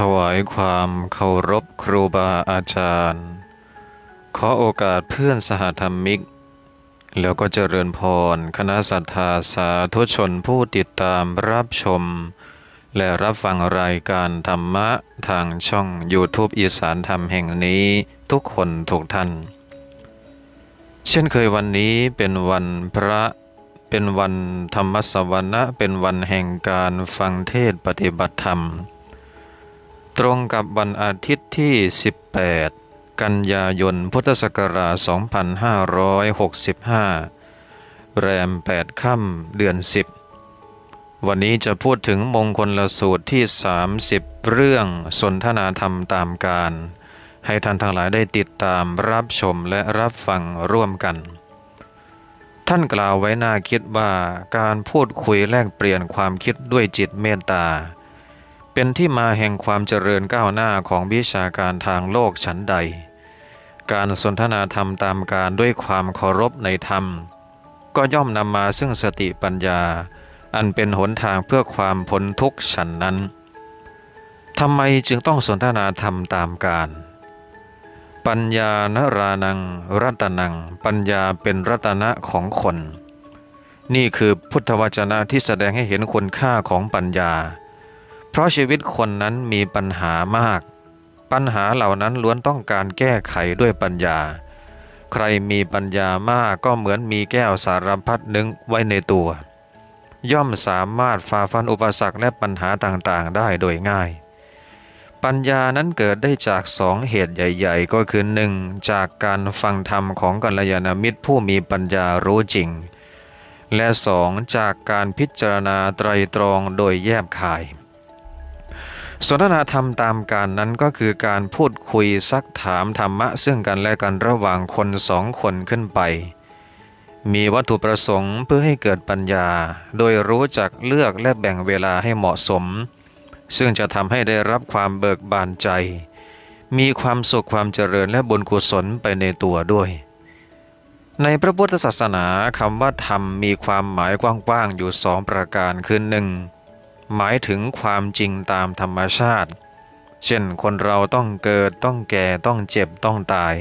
ถวายความเคารพครูบาอาจารย์ ขอโอกาสเพื่อนสหธรรมิก แล้วก็เจริญพร คณะศรัทธาสาธุชนผู้ติดตามรับชม และรับฟังรายการธรรมะทางช่อง YouTube อีสานธรรมแห่งนี้ทุกคนทุกท่าน เช่นเคยวันนี้เป็นวันพระเป็นวันธรรมสวรรณะเป็นวันแห่งการฟังเทศปฏิบัติธรรม ตรงกับวันอาทิตย์ที่ 18 กันยายนพุทธศักราช 2565 แรม 8 ค่ำเดือน 10 วันนี้จะพูดถึงมงคลละสูตรที่ 30 เรื่องสนทนาธรรมตามการ ให้ท่านทั้งหลายได้ติดตามรับชมและรับฟังร่วมกัน ท่านกล่าวไว้น่าคิดว่าการพูดคุยแลกเปลี่ยนความคิดด้วยจิตเมตตา เป็นที่มาแห่งความเจริญก้าวหน้าของวิชาการทางโลกฉันใด การสนทนาธรรมตามการด้วยความเคารพในธรรม ก็ย่อมนำมาซึ่งสติปัญญา อันเป็นหนทางเพื่อความพ้นทุกข์ฉันนั้นทำไมจึงต้องสนทนาธรรมตามการปัญญานรานัง รัตนัง ปัญญาเป็นรัตนะของคน นี่คือพุทธวจนะที่แสดงให้เห็นคุณค่าของปัญญา เพราะชีวิตคนนั้นมีปัญหามาก ปัญหาเหล่านั้นล้วนต้องการแก้ไขด้วยปัญญา ใครมีปัญญามากก็เหมือนมีแก้วสารพัดนึงไว้ในตัว ย่อมสามารถฝ่าฟันอุปสรรคและปัญหาต่างๆ ได้โดยง่ายปัญญานั้นเกิดได้จากสองเหตุใหญ่ ๆ ก็คือหนึ่งจากการฟังธรรมของกัลยาณมิตรผู้มีปัญญารู้จริง และสองจากการพิจารณาไตรตรองโดยแยบคาย สนทนาธรรมตามการนั้นก็คือการพูดคุยซักถามธรรมะ ซึ่งกันและกันระหว่างคนสองคนขึ้นไป มีวัตถุประสงค์เพื่อให้เกิดปัญญา โดยรู้จักเลือกและแบ่งเวลาให้เหมาะสม ซึ่งจะทำให้ได้รับความเบิกบานใจ มีความสุขความเจริญและบุญกุศลไปในตัวด้วย ในพระพุทธศาสนาคำว่าธรรมมีความหมายกว้างๆอยู่สองประการคือหนึ่ง หมายถึงความจริงตามธรรมชาติ เช่นคนเราต้องเกิดต้องแก่ต้องเจ็บต้องตาย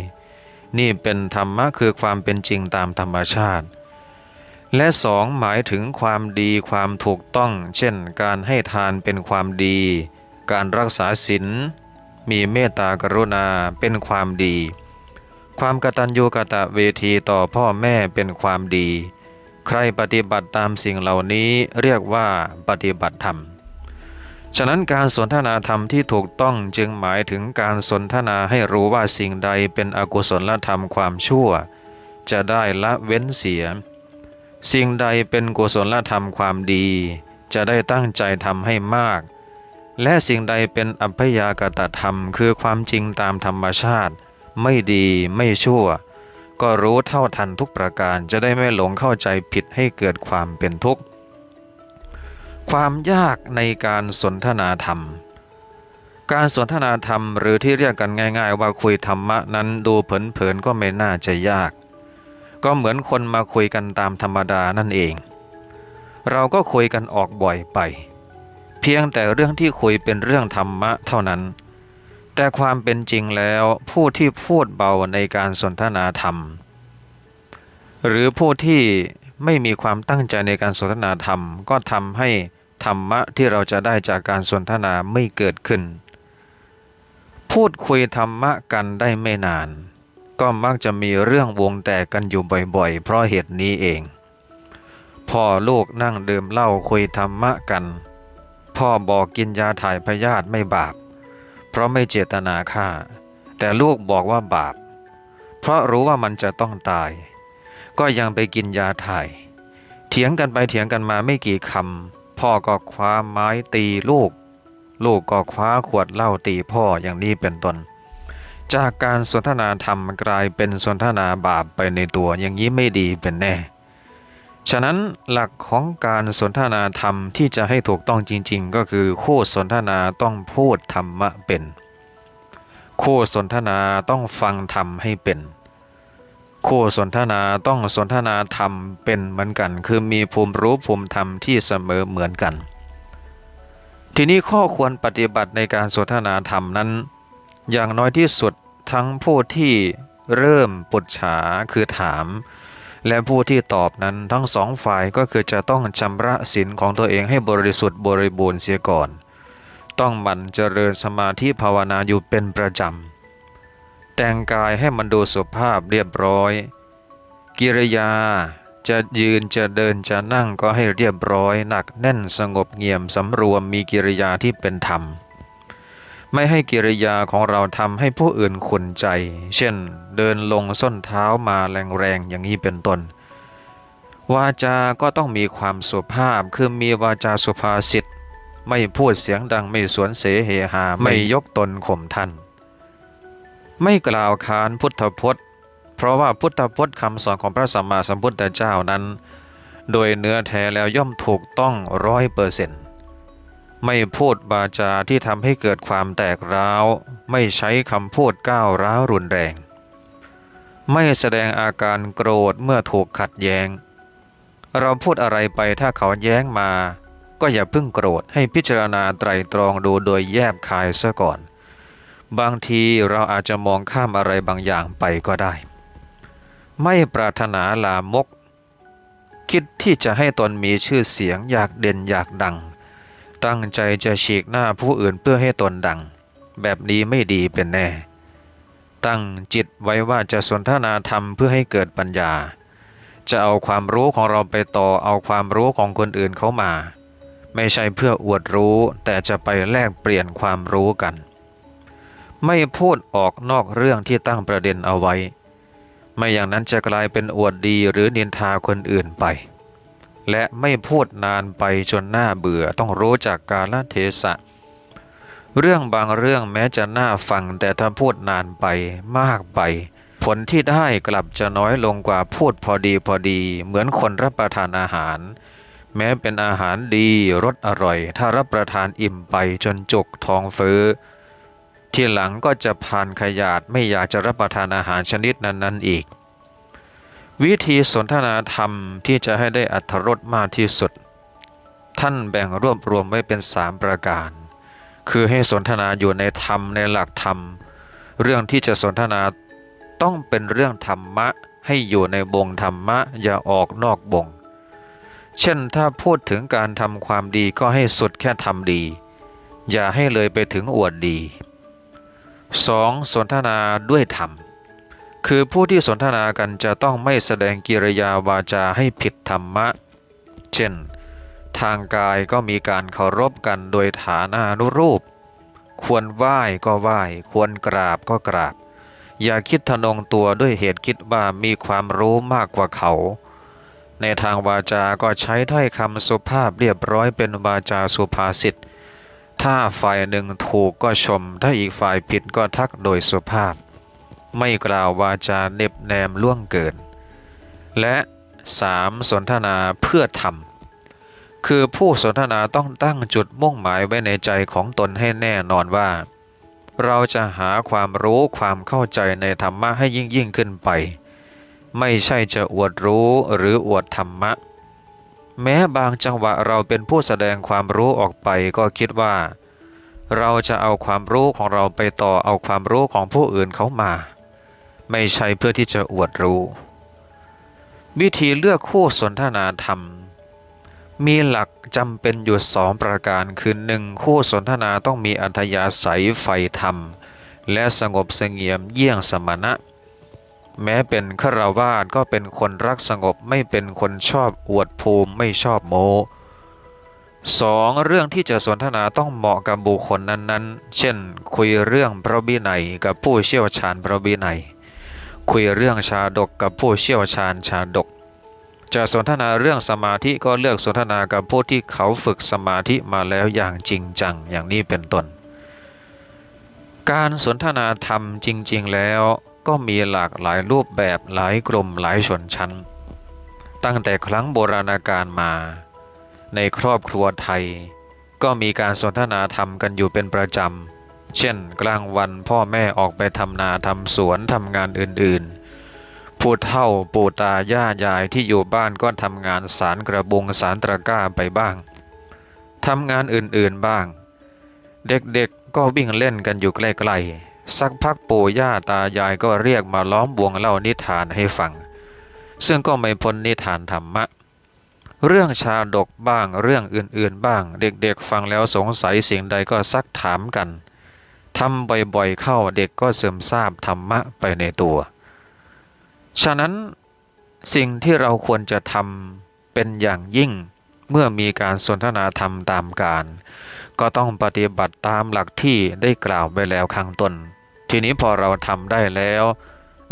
นี่เป็นธรรมะคือความเป็นจริงตามธรรมชาติ และสองหมายถึงความดีความถูกต้อง เช่น การให้ทานเป็นความดี การรักษาศีลมีเมตตากรุณาเป็นความดี ความกตัญญูกตเวทีต่อพ่อแม่เป็นความดี ใครปฏิบัติตามสิ่งเหล่านี้เรียกว่าปฏิบัติธรรม ฉะนั้นการสนทนาธรรมที่ถูกต้องจึงหมายถึงการสนทนาให้รู้ว่าสิ่งใดเป็นอกุศลธรรมความชั่ว จะได้ละเว้นเสีย สิ่งใดเป็นกุศลธรรมความดี จะได้ตั้งใจทำให้มาก และสิ่งใดเป็นอัพยากตธรรมคือความจริงตามธรรมชาติ ไม่ดีไม่ชั่ว ก็รู้เท่าทันทุกประการจะได้ไม่หลงเข้าใจผิดให้เกิดความเป็นทุกข์ ความยากในการสนทนาธรรม การสนทนาธรรมหรือที่เรียกกันง่าย ๆ ว่าคุยธรรมะนั้นดูเผินๆก็ไม่น่าจะยาก ก็เหมือนคนมาคุยกันตามธรรมดานั่นเอง เราก็คุยกันออกบ่อยไป เพียงแต่เรื่องที่คุยเป็นเรื่องธรรมะเท่านั้น แต่ความเป็นจริงแล้วผู้ที่พูดเบาในการสนทนาธรรม หรือผู้ที่ไม่มีความตั้งใจในการสนทนาธรรม ก็ทำให้ธรรมะที่เราจะได้จากการสนทนาไม่เกิดขึ้น พูดคุยธรรมะกันได้ไม่นาน ก็มักจะมีเรื่องวงแตกกันอยู่บ่อยๆ เพราะเหตุนี้เองพ่อลูกนั่งดื่มเหล้าคุยธรรมะกัน พ่อบอกกินยาถ่ายพยาธิไม่บาป เพราะไม่เจตนาฆ่า แต่ลูกบอกว่าบาป เพราะรู้ว่ามันจะต้องตาย ก็ยังไปกินยาถ่าย เถียงกันไปเถียงกันมาไม่กี่คำพ่อก็คว้าไม้ตีลูก ลูกก็คว้าขวดเหล้าตีพ่ออย่างนี้เป็นต้นจากการสนทนาธรรมกลายเป็นสนทนาบาปไปในตัวอย่างนี้ไม่ดีเป็นแน่ ฉะนั้นหลักของการสนทนาธรรมที่จะให้ถูกต้องจริง ๆ ก็คือคู่สนทนาต้องพูดธรรมะเป็นคู่สนทนาต้องฟังธรรมให้เป็นคู่สนทนาต้องสนทนาธรรมเป็นเหมือนกัน คือมีภูมิรู้ภูมิธรรมที่เสมอเหมือนกัน ทีนี้ข้อควรปฏิบัติในการสนทนาธรรมนั้น อย่างน้อยที่สุดทั้งผู้ที่เริ่มปุจฉาคือถาม และผู้ที่ตอบนั้นทั้งสองฝ่ายก็คือจะต้องชำระศีลของตัวเองให้บริสุทธิ์บริบูรณ์เสียก่อน ต้องหมั่นเจริญสมาธิภาวนาอยู่เป็นประจำ แต่งกายให้มันดูสุภาพเรียบร้อย กิริยาจะยืนจะเดินจะนั่งก็ให้เรียบร้อย หนักแน่นสงบเงียบสำรวมมีกิริยาที่เป็นธรรม ไม่ให้กิริยาของเราทำให้ผู้อื่นขุนใจ เช่น เดินลงส้นเท้ามาแรงๆอย่างนี้เป็นต้น วาจาก็ต้องมีความสุภาพคือมีวาจาสุภาษิตไม่พูดเสียงดังไม่สวนเสเฮหาไม่ยกตนข่มท่าน ไม่กล่าวขานพุทธพจน์ เพราะว่าพุทธพจน์คำสอนของพระสัมมาสัมพุทธเจ้านั้น โดยเนื้อแท้แล้วย่อมถูกต้องร้อยเปอร์เซ็นต์ ไม่พูดบาจาที่ทำให้เกิดความแตกร้าว ไม่ใช้คำพูดก้าวร้าวรุนแรง ไม่แสดงอาการโกรธเมื่อถูกขัดแย้ง เราพูดอะไรไปถ้าเขาแย้งมา ก็อย่าเพิ่งโกรธให้พิจารณาไตรตรองดูโดยแยบคายซะก่อน บางทีเราอาจจะมองข้ามอะไรบางอย่างไปก็ได้ ไม่ปรารถนาลามก คิดที่จะให้ตนมีชื่อเสียงอยากเด่นอยากดัง ตั้งใจจะฉีกหน้าผู้อื่นเพื่อให้ตนดัง แบบนี้ไม่ดีเป็นแน่ ตั้งจิตไว้ว่าจะสนทนาธรรมเพื่อให้เกิดปัญญา จะเอาความรู้ของเราไปต่อเอาความรู้ของคนอื่นเขามา ไม่ใช่เพื่ออวดรู้แต่จะไปแลกเปลี่ยนความรู้กัน ไม่พูดออกนอกเรื่องที่ตั้งประเด็นเอาไว้ ไม่อย่างนั้นจะกลายเป็นอวดดีหรือนินทาคนอื่นไป และไม่พูดนานไปจนหน้าเบื่อต้องรู้จักกาลเทศะ เรื่องบางเรื่องแม้จะน่าฟังแต่ถ้าพูดนานไปมากไป ผลที่ได้กลับจะน้อยลงกว่าพูดพอดีพอดี เหมือนคนรับประทานอาหาร แม้เป็นอาหารดีรสอร่อย ถ้ารับประทานอิ่มไปจนจุกท้องเฟ้อทีหลังก็จะพานขยาดไม่อยากจะรับประทานอาหารชนิดนั้นๆอีก วิธีสนทนาธรรมที่จะให้ได้อัธรสมากที่สุด ท่านแบ่งรวบรวมไว้เป็นสามประการ คือให้สนทนาอยู่ในธรรมในหลักธรรม เรื่องที่จะสนทนาต้องเป็นเรื่องธรรมะให้อยู่ในบงธรรมะอย่าออกนอกบงเช่นถ้าพูดถึงการทำความดีก็ให้สุดแค่ทำดี อย่าให้เลยไปถึงอวดดี 2. สนทนาด้วยธรรม คือผู้ที่สนทนากันจะต้องไม่แสดงกิริยาวาจาให้ผิดธรรมะ เช่น ทางกายก็มีการเคารพกันโดยฐานานุรูป ควรไหว้ก็ไหว้ ควรกราบก็กราบ อย่าคิดทะนงตัวด้วยเหตุคิดว่ามีความรู้มากกว่าเขา ในทางวาจาก็ใช้ถ้อยคำสุภาพเรียบร้อยเป็นวาจาสุภาษิต ถ้าฝ่ายหนึ่งถูกก็ชม ถ้าอีกฝ่ายผิดก็ทักโดยสุภาพ ไม่กล่าววาจาเน็บแนมล่วงเกิน และ 3. สนทนาเพื่อทำคือผู้สนทนาต้องตั้งจุดมุ่งหมายไว้ในใจของตนให้แน่นอนว่า เราจะหาความรู้ความเข้าใจในธรรมะให้ยิ่งยิ่งขึ้นไป ไม่ใช่จะอวดรู้หรืออวดธรรมะ แม้บางจังหวะเราเป็นผู้แสดงความรู้ออกไปก็คิดว่า เราจะเอาความรู้ของเราไปต่อเอาความรู้ของผู้อื่นเขามา ไม่ใช่เพื่อที่จะอวดรู้ วิธีเลือกคู่สนทนาธรรม มีหลักจำเป็นอยู่สองประการคือหนึ่งคู่สนทนาต้องมีอัธยาศัยใฝ่ธรรม และสงบเสงี่ยมเยี่ยงสมณะ แม้เป็นฆราวาสก็เป็นคนรักสงบไม่เป็นคนชอบอวดภูมิไม่ชอบโมสองเรื่องที่จะสนทนาต้องเหมาะกับบุคคลนั้นๆ เช่น คุยเรื่องพระบินัยกับผู้เชี่ยวชาญพระบินัย คุยเรื่องชาดกกับผู้เชี่ยวชาญชาดก จะสนทนาเรื่องสมาธิก็เลือกสนทนากับผู้ที่เขาฝึกสมาธิมาแล้วอย่างจริงจังอย่างนี้เป็นต้น การสนทนาธรรมจริง ๆ แล้วก็มีหลากหลายรูปแบบหลายกลุ่มหลายชนชั้น ตั้งแต่ครั้งโบราณกาลมา ในครอบครัวไทย ก็มีการสนทนาธรรมกันอยู่เป็นประจำ เช่น กลางวันพ่อแม่ออกไปทำนาทำสวนทำงานอื่นๆ ผู้เฒ่าปู่ตาย่ายายที่อยู่บ้านก็ทำงานสารกระบุงสารตะกร้าไปบ้างทำงานอื่นๆบ้าง เด็กๆก็วิ่งเล่นกันอยู่ใกล้ๆสักพักปู่ย่าตายายก็เรียกมาล้อมวงเล่านิทานให้ฟัง ซึ่งก็ไม่พ้นนิทานธรรมะเรื่องชาดกบ้างเรื่องอื่นๆบ้าง เด็กๆ ฟังแล้วสงสัยสิ่งใดก็ซักถามกัน ทำบ่อยๆเข้าเด็กก็ซึมซาบธรรมะไปในตัว ฉะนั้นสิ่งที่เราควรจะทำเป็นอย่างยิ่ง เมื่อมีการสนทนาธรรมตามการ ก็ต้องปฏิบัติตามหลักที่ได้กล่าวไปแล้วข้างต้น ทีนี้พอเราทำได้แล้ว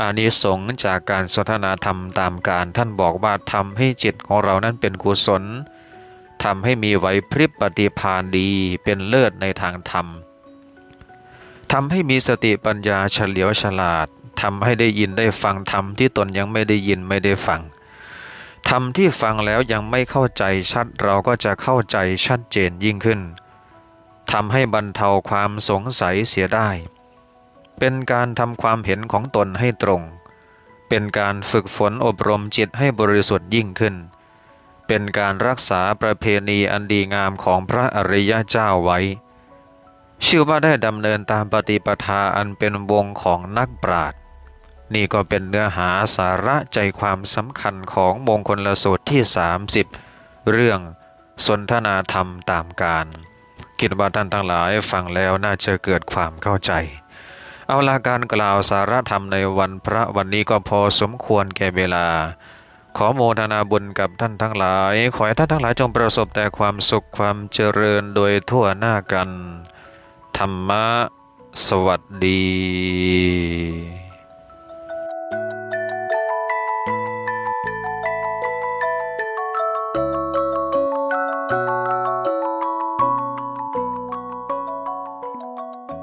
อานิสงส์จากการสนทนาธรรมตามการท่านบอกว่าทำให้จิตของเรานั้นเป็นกุศลทำให้มีไหวพริบปฏิภาณดีเป็นเลิศในทางธรรม ทำให้มีสติปัญญาเฉลียวฉลาดทำให้ได้ยินได้ฟังธรรมที่ตนยังไม่ได้ยินไม่ได้ฟังธรรมที่ฟังแล้วยังไม่เข้าใจชัดเราก็จะเข้าใจชัดเจนยิ่งขึ้นทำให้บรรเทาความสงสัยเสียได้ เป็นการทำความเห็นของตนให้ตรง เป็นการฝึกฝนอบรมจิตให้บริสุทธิ์ยิ่งขึ้น เป็นการรักษาประเพณีอันดีงามของพระอริยเจ้าไว้ ชื่อว่าได้ดำเนินตามปฏิปทาอันเป็นวงของนักปราชญ์นี่ก็เป็นเนื้อหาสาระใจความสำคัญของมงคลละสูตรที่ 30 เรื่องสนทนาธรรมตามการคิดว่าท่านทั้งหลายฟังแล้วน่าจะเกิดความเข้าใจ เอาลาการกล่าวสาระธรรมในวันพระวันนี้ก็พอสมควรแก่เวลา ขอโมทนาบุญกับท่านทั้งหลาย ขอให้ท่านทั้งหลายจงประสบแต่ความสุขความเจริญโดยทั่วหน้ากัน ธรรมะ สวัสดี